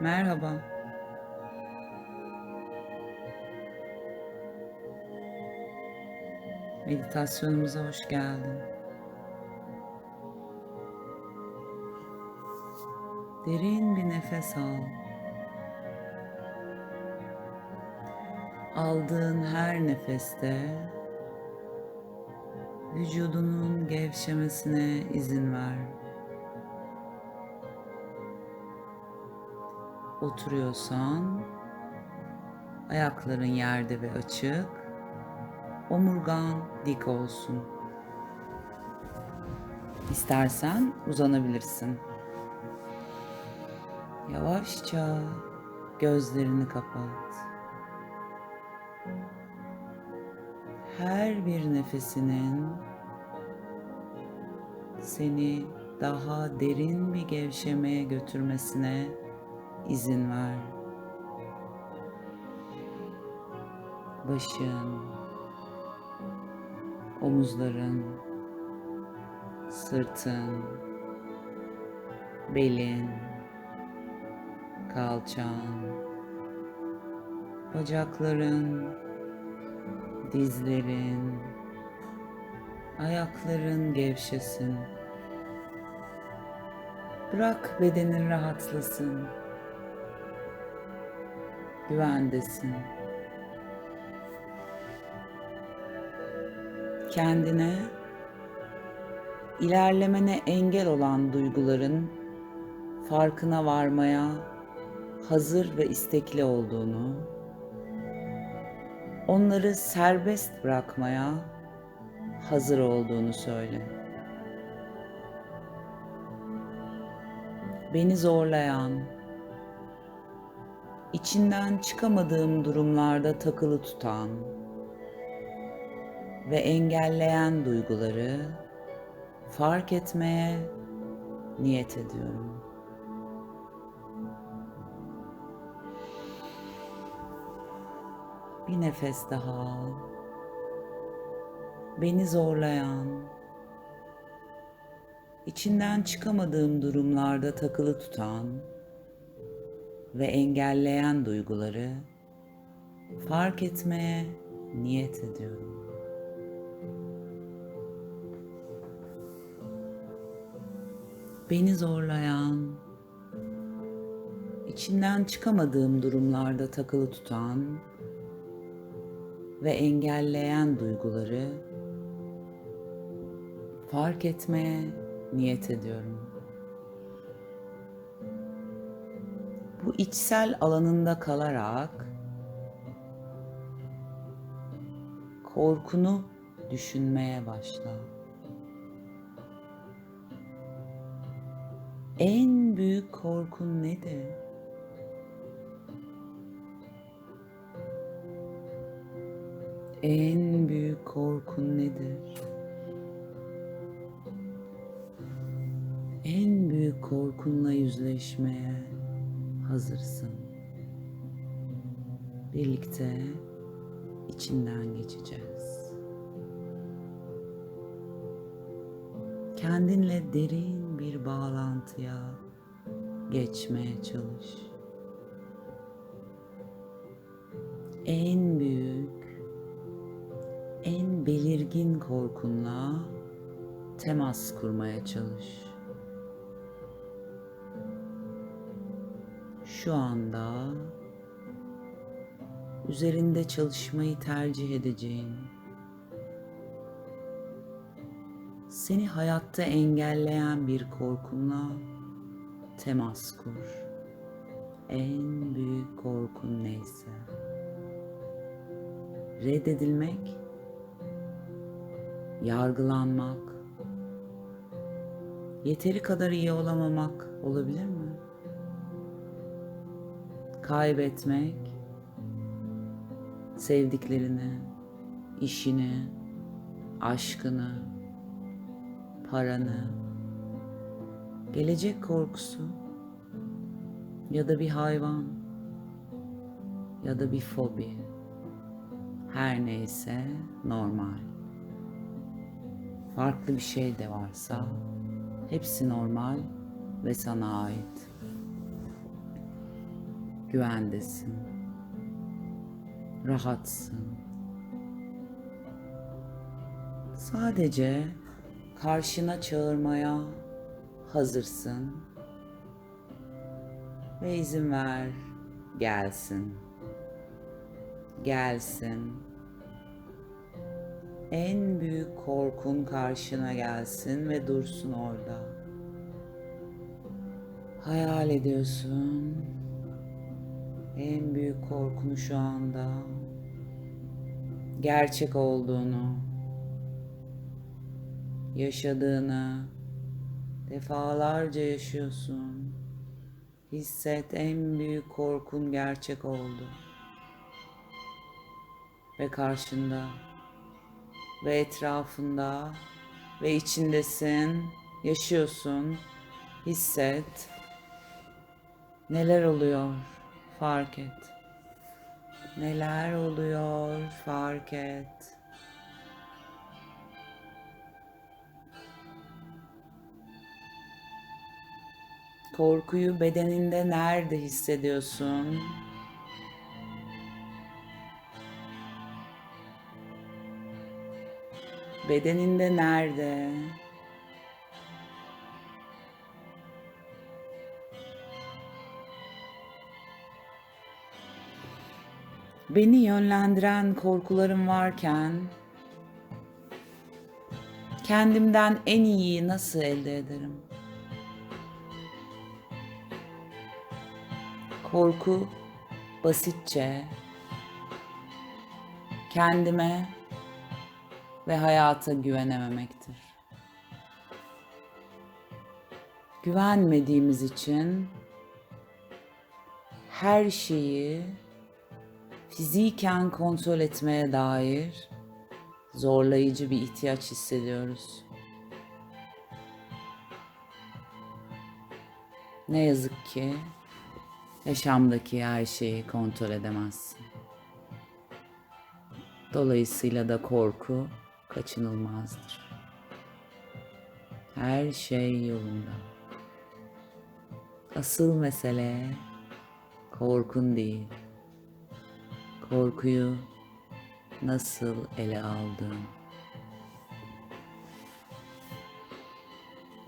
Merhaba. Meditasyonumuza hoş geldin. Derin bir nefes al. Aldığın her nefeste vücudunun gevşemesine izin ver. Oturuyorsan ayakların yerde ve açık, omurgan dik olsun. İstersen uzanabilirsin. Yavaşça gözlerini kapat. Her bir nefesinin seni daha derin bir gevşemeye götürmesine izin ver. Başın, omuzların, sırtın, belin, kalçan, bacakların, dizlerin, ayakların gevşesin. Bırak bedenin rahatlasın. Güvendesin. Kendine ilerlemene engel olan duyguların farkına varmaya hazır ve istekli olduğunu, onları serbest bırakmaya hazır olduğunu söyle. Beni zorlayan, içinden çıkamadığım durumlarda takılı tutan ve engelleyen duyguları fark etmeye niyet ediyorum. Bir nefes daha al. Beni zorlayan, içinden çıkamadığım durumlarda takılı tutan ve engelleyen duyguları fark etmeye niyet ediyorum. Beni zorlayan, içinden çıkamadığım durumlarda takılı tutan ve engelleyen duyguları fark etmeye niyet ediyorum. Bu içsel alanında kalarak korkunu düşünmeye başla. En büyük korkun nedir? En büyük korkun nedir? En büyük korkunla yüzleşmeye hazırsın. Birlikte içinden geçeceğiz. Kendinle derin bir bağlantıya geçmeye çalış. En büyük, en belirgin korkunla temas kurmaya çalış. Şu anda üzerinde çalışmayı tercih edeceğin, seni hayatta engelleyen bir korkunla temas kur. En büyük korkun neyse. Reddedilmek, yargılanmak, yeteri kadar iyi olamamak olabilir mi? Kaybetmek, sevdiklerini, işini, aşkını, paranı, gelecek korkusu ya da bir hayvan ya da bir fobi. Her neyse normal. Farklı bir şey de varsa hepsi normal ve sana ait. Güvendesin. Rahatsın. Sadece karşına çağırmaya hazırsın. Ve izin ver gelsin. Gelsin. En büyük korkun karşına gelsin ve dursun orada. Hayal ediyorsun. En büyük korkunu şu anda gerçek olduğunu, yaşadığını defalarca yaşıyorsun. Hisset en büyük korkun gerçek oldu. Ve karşında ve etrafında ve içindesin, yaşıyorsun. Hisset. Neler oluyor? Fark et. Neler oluyor? Fark et. Korkuyu bedeninde nerede hissediyorsun? Bedeninde nerede? Beni yönlendiren korkularım varken kendimden en iyiyi nasıl elde ederim? Korku basitçe kendime ve hayata güvenememektir. Güvenmediğimiz için her şeyi fiziken kontrol etmeye dair zorlayıcı bir ihtiyaç hissediyoruz. Ne yazık ki yaşamdaki her şeyi kontrol edemezsin. Dolayısıyla da korku kaçınılmazdır. Her şey yolunda. Asıl mesele korkun değil. Korkuyu nasıl ele aldın?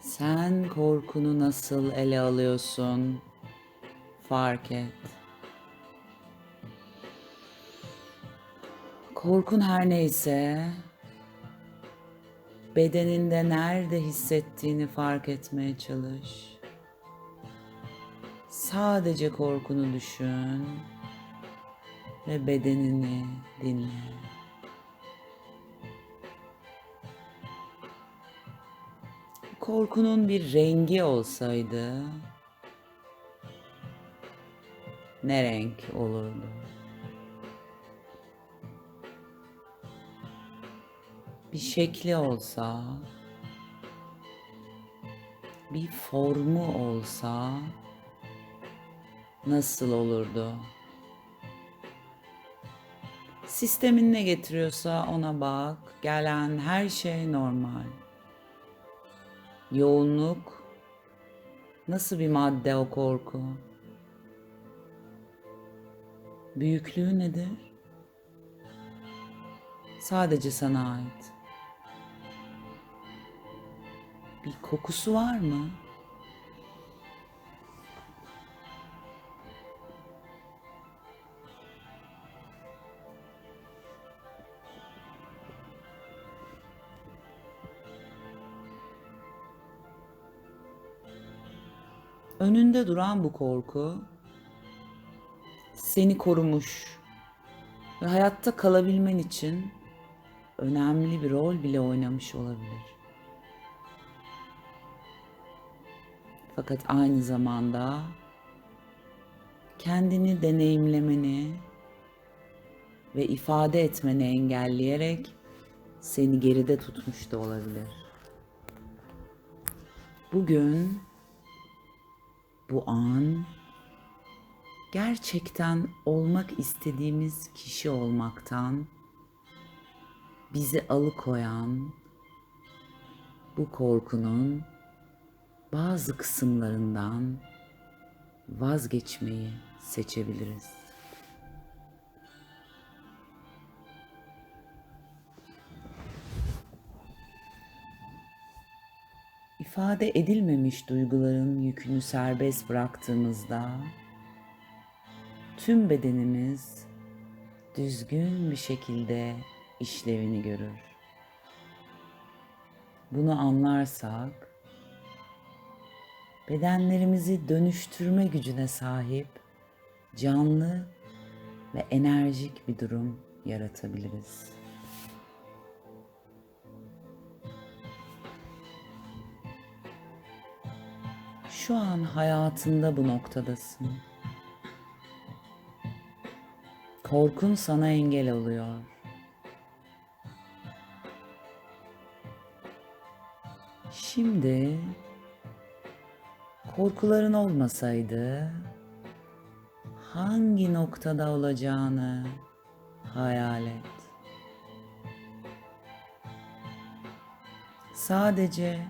Sen korkunu nasıl ele alıyorsun? Fark et. Korkun her neyse, bedeninde nerede hissettiğini fark etmeye çalış. Sadece korkunu düşün ve bedenini dinle. Korkunun bir rengi olsaydı ne renk olurdu? Bir şekli olsa, bir formu olsa nasıl olurdu? Sistemin ne getiriyorsa ona bak. Gelen her şey normal. Yoğunluk nasıl bir madde o korku? Büyüklüğü nedir? Sadece sana ait. Bir kokusu var mı? Önünde duran bu korku seni korumuş ve hayatta kalabilmen için önemli bir rol bile oynamış olabilir. Fakat aynı zamanda kendini deneyimlemeni ve ifade etmeni engelleyerek seni geride tutmuş da olabilir. Bugün bu an gerçekten olmak istediğimiz kişi olmaktan bizi alıkoyan bu korkunun bazı kısımlarından vazgeçmeyi seçebiliriz. İfade edilmemiş duyguların yükünü serbest bıraktığımızda tüm bedenimiz düzgün bir şekilde işlevini görür. Bunu anlarsak bedenlerimizi dönüştürme gücüne sahip canlı ve enerjik bir durum yaratabiliriz. Şu an hayatında bu noktadasın. Korkun sana engel oluyor. Şimdi korkuların olmasaydı hangi noktada olacağını hayal et. Sadece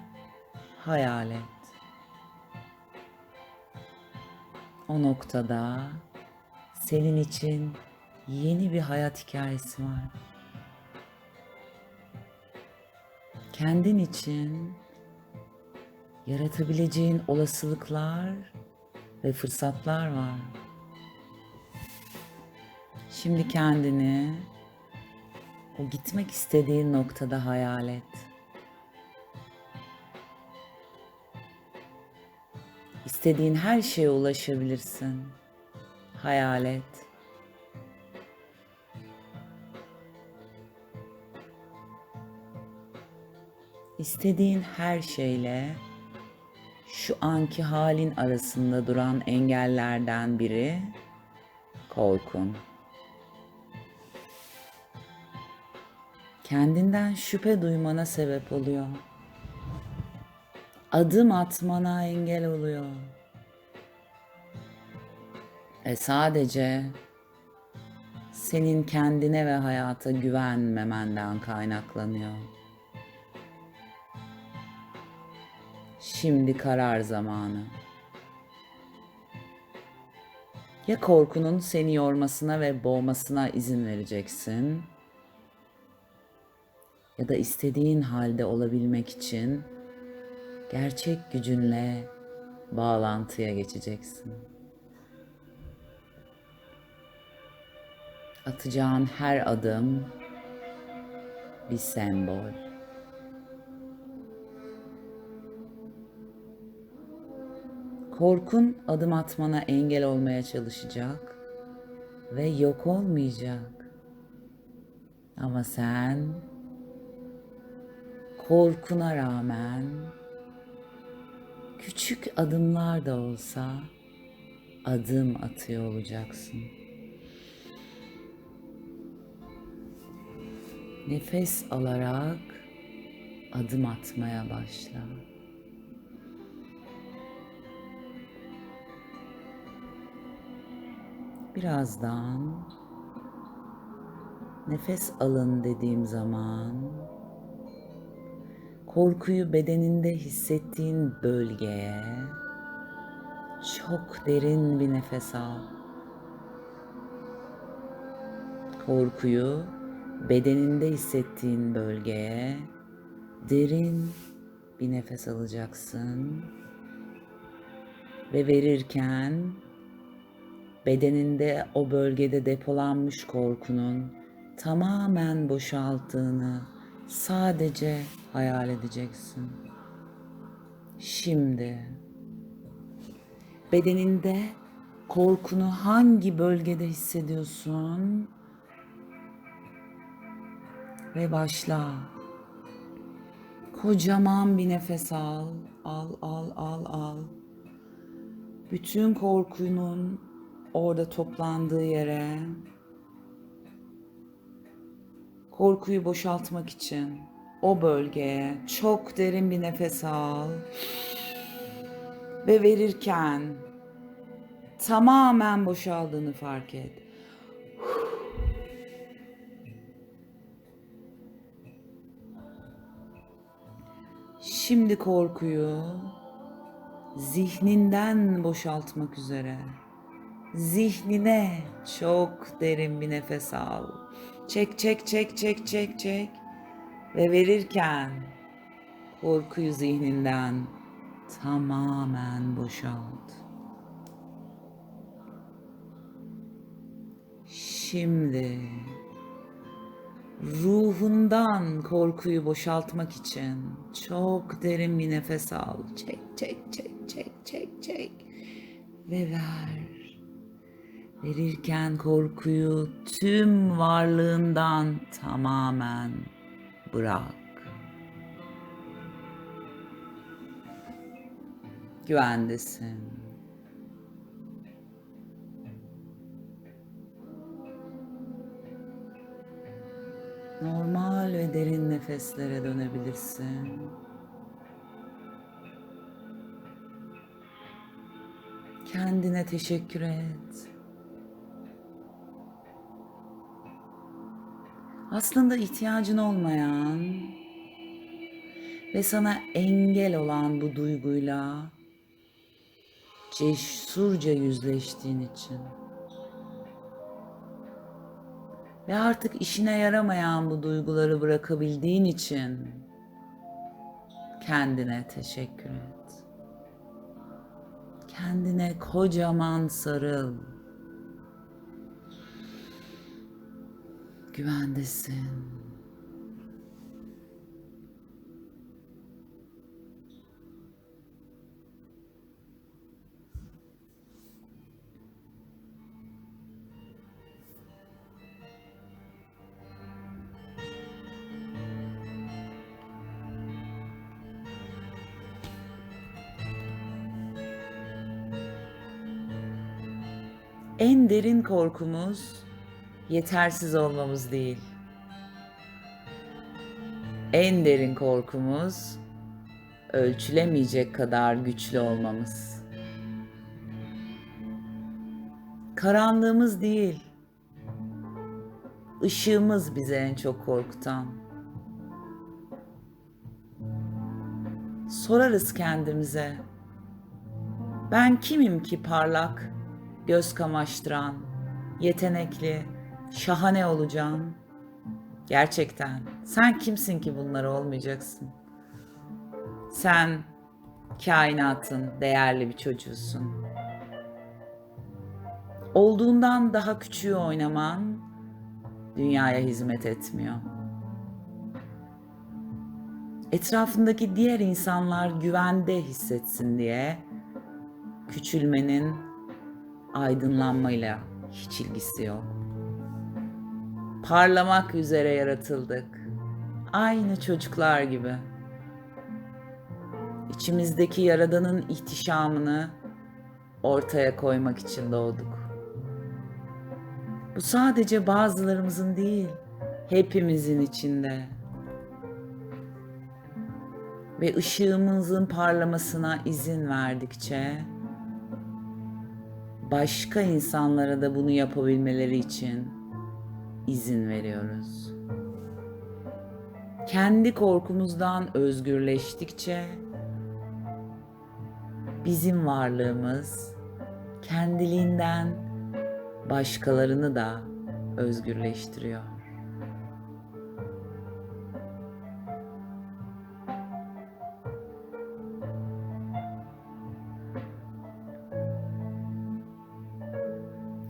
hayal et. O noktada senin için yeni bir hayat hikayesi var. Kendin için yaratabileceğin olasılıklar ve fırsatlar var. Şimdi kendini o gitmek istediğin noktada hayal et. İstediğin her şeye ulaşabilirsin. Hayal et. İstediğin her şeyle şu anki halin arasında duran engellerden biri korkun. Kendinden şüphe duymana sebep oluyor. Adım atmana engel oluyor. E sadece senin kendine ve hayata güvenmemenden kaynaklanıyor. Şimdi karar zamanı. Ya korkunun seni yormasına ve boğmasına izin vereceksin ya da istediğin halde olabilmek için gerçek gücünle bağlantıya geçeceksin. Atacağın her adım bir sembol. Korkun adım atmana engel olmaya çalışacak ve yok olmayacak. Ama sen korkuna rağmen küçük adımlar da olsa adım atıyor olacaksın. Nefes alarak adım atmaya başla. Birazdan nefes alın dediğim zaman korkuyu bedeninde hissettiğin bölgeye çok derin bir nefes al. Korkuyu bedeninde hissettiğin bölgeye derin bir nefes alacaksın ve verirken bedeninde o bölgede depolanmış korkunun tamamen boşalttığını sadece hayal edeceksin. Şimdi bedeninde korkunu hangi bölgede hissediyorsun? Ve başla. Kocaman bir nefes al. Al, al, al, al. Bütün korkunun orada toplandığı yere korkuyu boşaltmak için o bölgeye çok derin bir nefes al ve verirken tamamen boşaldığını fark et. Şimdi korkuyu zihninden boşaltmak üzere zihnine çok derin bir nefes al. Çek çek çek çek çek çek ve verirken korkuyu zihninden tamamen boşalt. Şimdi ruhundan korkuyu boşaltmak için çok derin bir nefes al. Çek çek çek çek çek çek ve ver. Verirken korkuyu tüm varlığından tamamen bırak. Güvendesin. Normal ve derin nefeslere dönebilirsin. Kendine teşekkür et. Aslında ihtiyacın olmayan ve sana engel olan bu duyguyla cesurca yüzleştiğin için ve artık işine yaramayan bu duyguları bırakabildiğin için kendine teşekkür et. Kendine kocaman sarıl. Güvendesin. En derin korkumuz yetersiz olmamız değil. En derin korkumuz ölçülemeyecek kadar güçlü olmamız. Karanlığımız değil, ışığımız bizi en çok korkutan. Sorarız kendimize, ben kimim ki parlak, göz kamaştıran, yetenekli, şahane olacağım? Gerçekten sen kimsin ki bunları olmayacaksın? Sen kainatın değerli bir çocuğusun. Olduğundan daha küçüğü oynaman dünyaya hizmet etmiyor. Etrafındaki diğer insanlar güvende hissetsin diye küçülmenin aydınlanmayla hiç ilgisi yok. Parlamak üzere yaratıldık. Aynı çocuklar gibi. İçimizdeki yaradanın ihtişamını ortaya koymak için doğduk. Bu sadece bazılarımızın değil, hepimizin içinde. Ve ışığımızın parlamasına izin verdikçe başka insanlara da bunu yapabilmeleri için izin veriyoruz. Kendi korkumuzdan özgürleştikçe bizim varlığımız kendiliğinden başkalarını da özgürleştiriyor.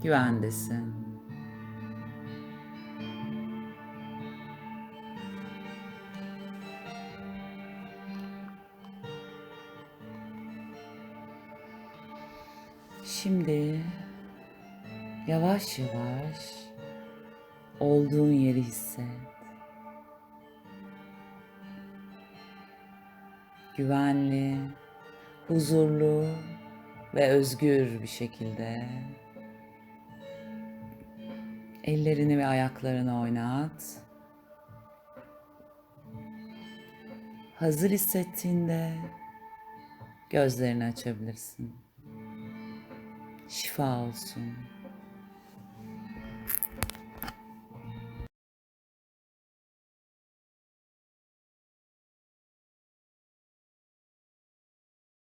Güvendesin. Şimdi yavaş yavaş olduğun yeri hisset. Güvenli, huzurlu ve özgür bir şekilde ellerini ve ayaklarını oynat. Hazır hissettiğinde gözlerini açabilirsin. Şifa olsun.